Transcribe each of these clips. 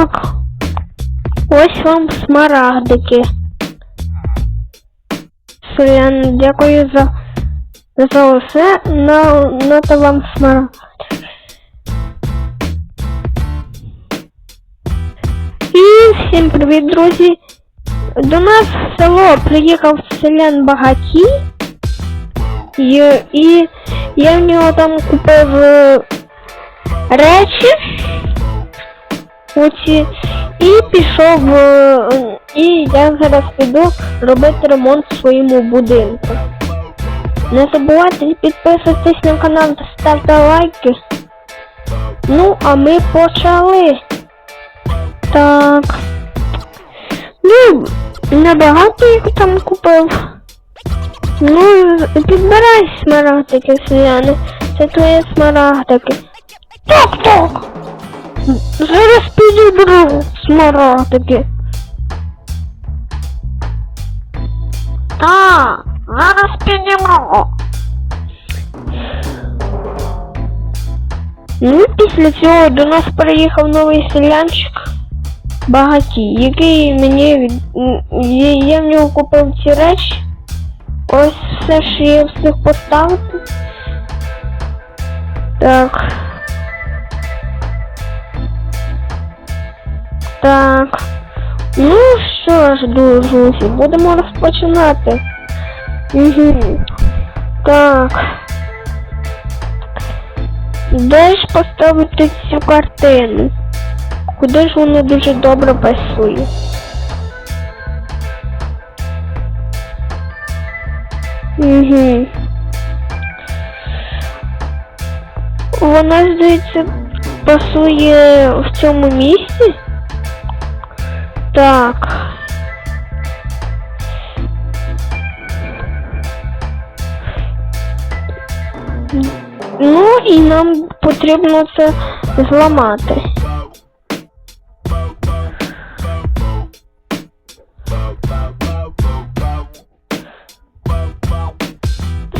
Так. Ось вам смарагдики. Селян, дякую за, за усе. На, на вам смарагд. І всім привіт, друзі! До нас в село приїхав селян Багатій. І, і я в нього там купив е, речі. Оці. І пішов. е, І я зараз піду робити ремонт в своєму будинку. Не забувайте підписуватись на канал та ставте лайки. Ну, а ми почали. Так. Ну, небагато їх там купив. Ну, підбирай смарагдики, селяни. Це твої смарагдики. Так. Зараз підібру смарагдики. Так, зараз підібру. Ну, після цього до нас приїхав новий селянчик багатій, який мені від... я- в нього купив ці речі. Ось все, що я встиг поставити. Так. Так. Ну що ж, друзі, будемо розпочинати. Угу. Так. Де ж поставити цю картину? Куди ж вона дуже добре пасує? Угу. Вона, здається, пасує в цьому місці. Так. Ну і нам потрібно це зламати.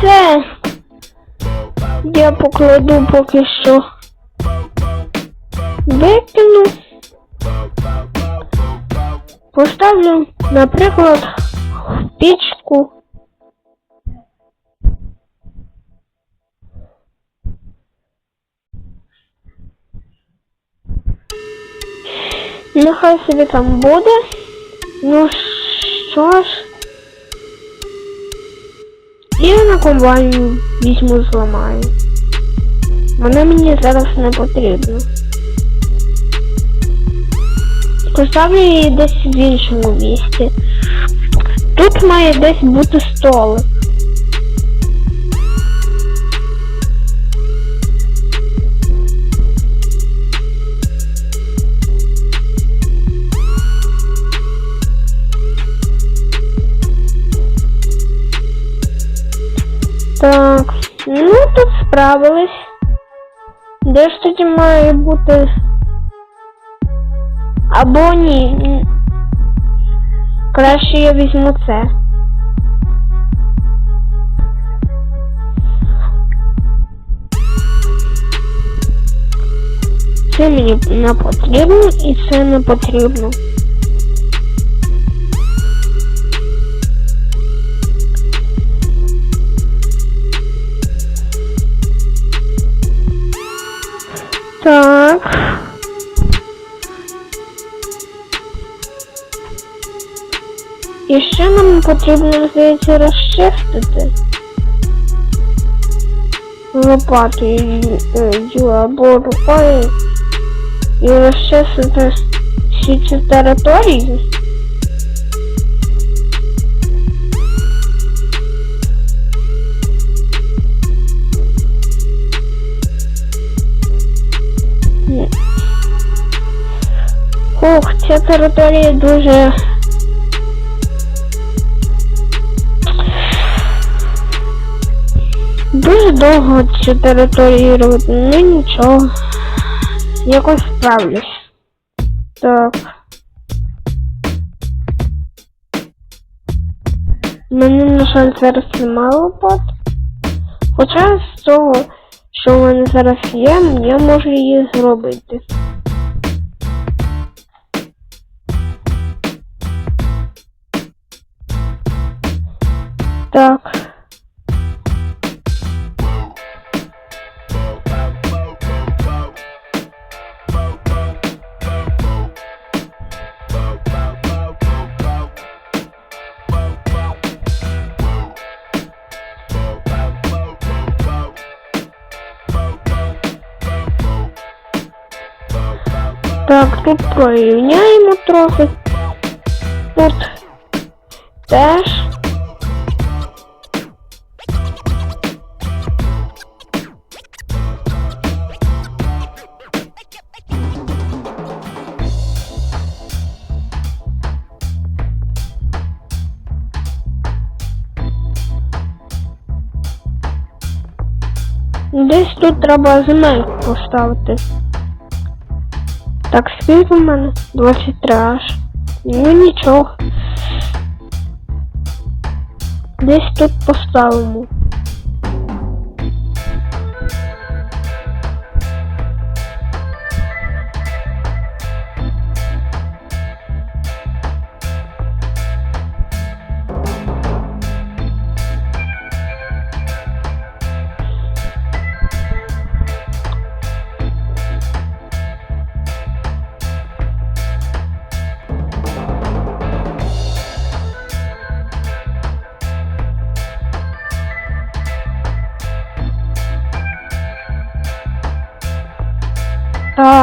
Це я покладу поки що. Викину. Поставлю, наприклад, в пічку. Нехай собі там буде. Ну що ж. І на комбайні візьму зламаю. Вона мені зараз не потрібна. Поставлю її десь в іншому місці. Тут має десь бути столик. Так, ну тут справились. Де ж тоді має бути? Або ні. Краще я візьму це. Це мені не потрібно і це не потрібно. Так. І ще нам потрібно, здається, розчистити? Лопатою е, або рукою. І розчистити всі ці території. Ух, ця територія дуже Дуже довго цю територію робити, ну нічого. Якось справлюсь. Так. Мені, на жаль, зараз немало бот. Хоча з того, що в мене зараз є, я можу її зробити. Так. Так, тут порівняємо трохи. Тут теж. Десь тут треба земельку поставити. Так, скільки в мене? 23 аж. Ну нічого. Десь тут поставимо.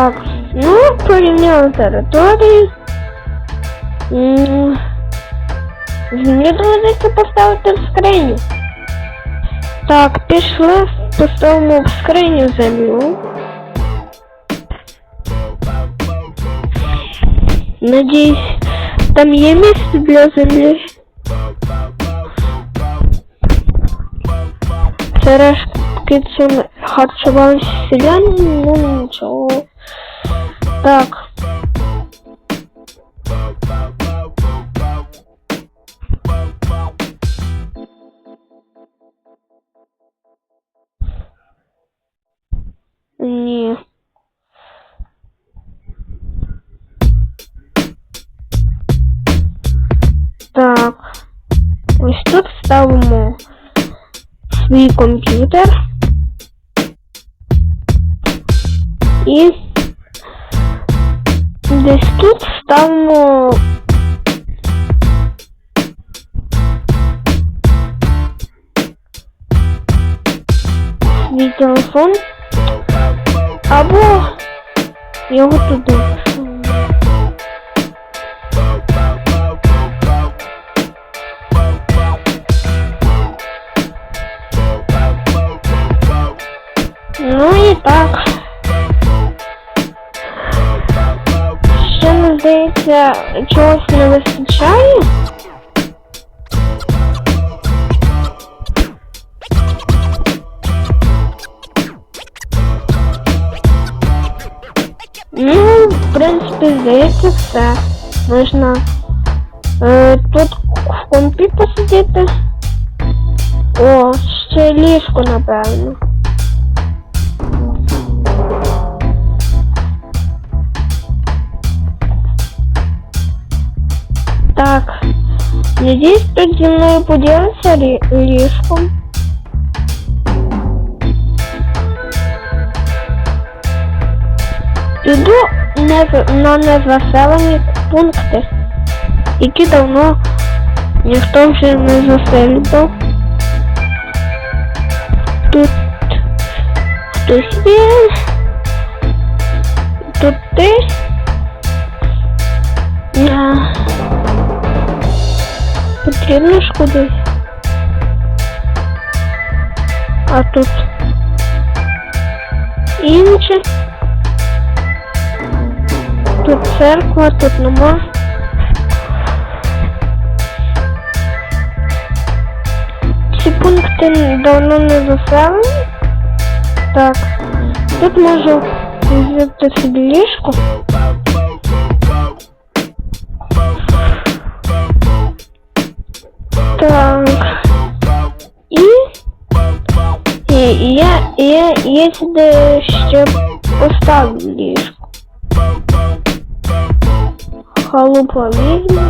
Так, ну, порівняли території. Мені доведеться поставити в скриню. Так, пішли, поставимо в скриню землю. Надіюсь, там є місце для землі. Це цим харчувалися селяни, ну нічого. Так. Ні. Так. Ось тут ставимо свій комп'ютер. І Тут ставимо свій телефон або його туди. Здається, чогось не вистачає. Ну, в принципі, здається, все. Можна е, тут в компі посидіти. О, ще ліжко, напевно. Так. Зі мною поділиться лі- ліжком. Піду нез- на незаселені пункти, які давно ніхто вже не заселював. Тут хтось є. Тут ти. Ж кудись. А тут інше. Тут церква, тут нема. Ці пункти давно не заселені. Так. Тут можу взяти собі ліжко. Так. І, і, я, я, і я сюди ще поставлю ліжко. Халупа візьму.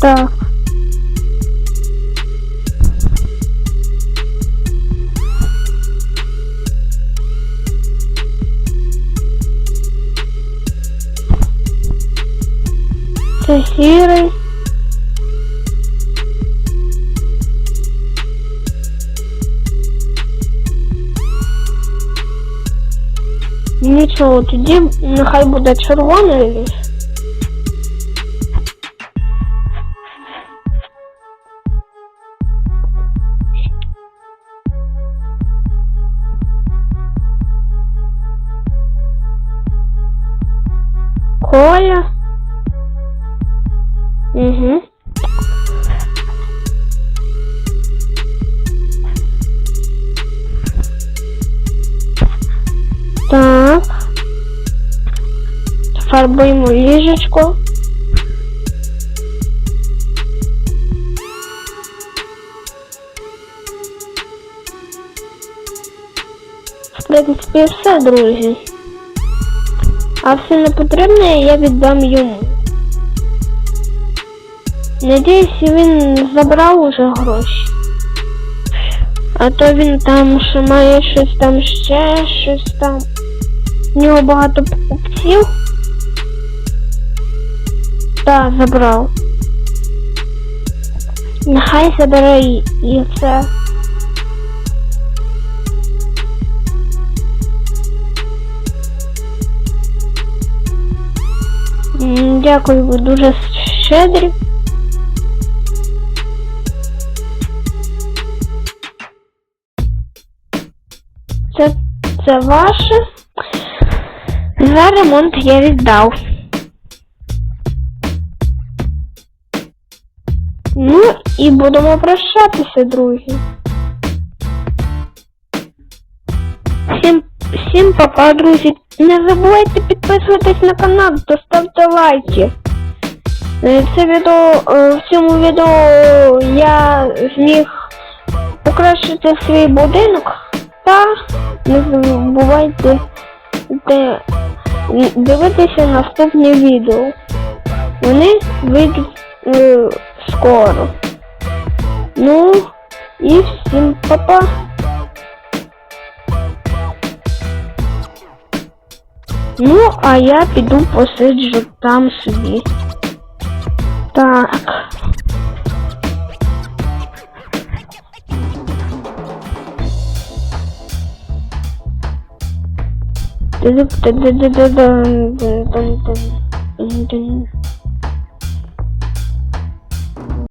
Так. Це сірий. Нічого, тоді нехай буде червоний. Коля. Угу. Так. Фарбуємо ліжечко. В принципі, все, друзі. А все непотрібне я віддам йому. Надіюсь, він забрав уже гроші. А то він там ще має щось там ще, щось там. У нього багато покупців. Так, забрав. Нехай забере і це. Дякую, ви дуже щедрі. Це, це ваше. За ремонт я віддав. Ну і будемо прощатися, друзі. Всім папа, друзі. Не забувайте підписуватись на канал, та ставте лайки. Е, Це відео, е, в цьому відео я зміг покращити свій будинок. Та не забувайте дивитися наступні відео. Вони вийдуть е, скоро. Ну і всім па-па. Ну, а я піду посиджу там собі. Так. Дun-dun-dun-dun-dun-dun-dun-dun.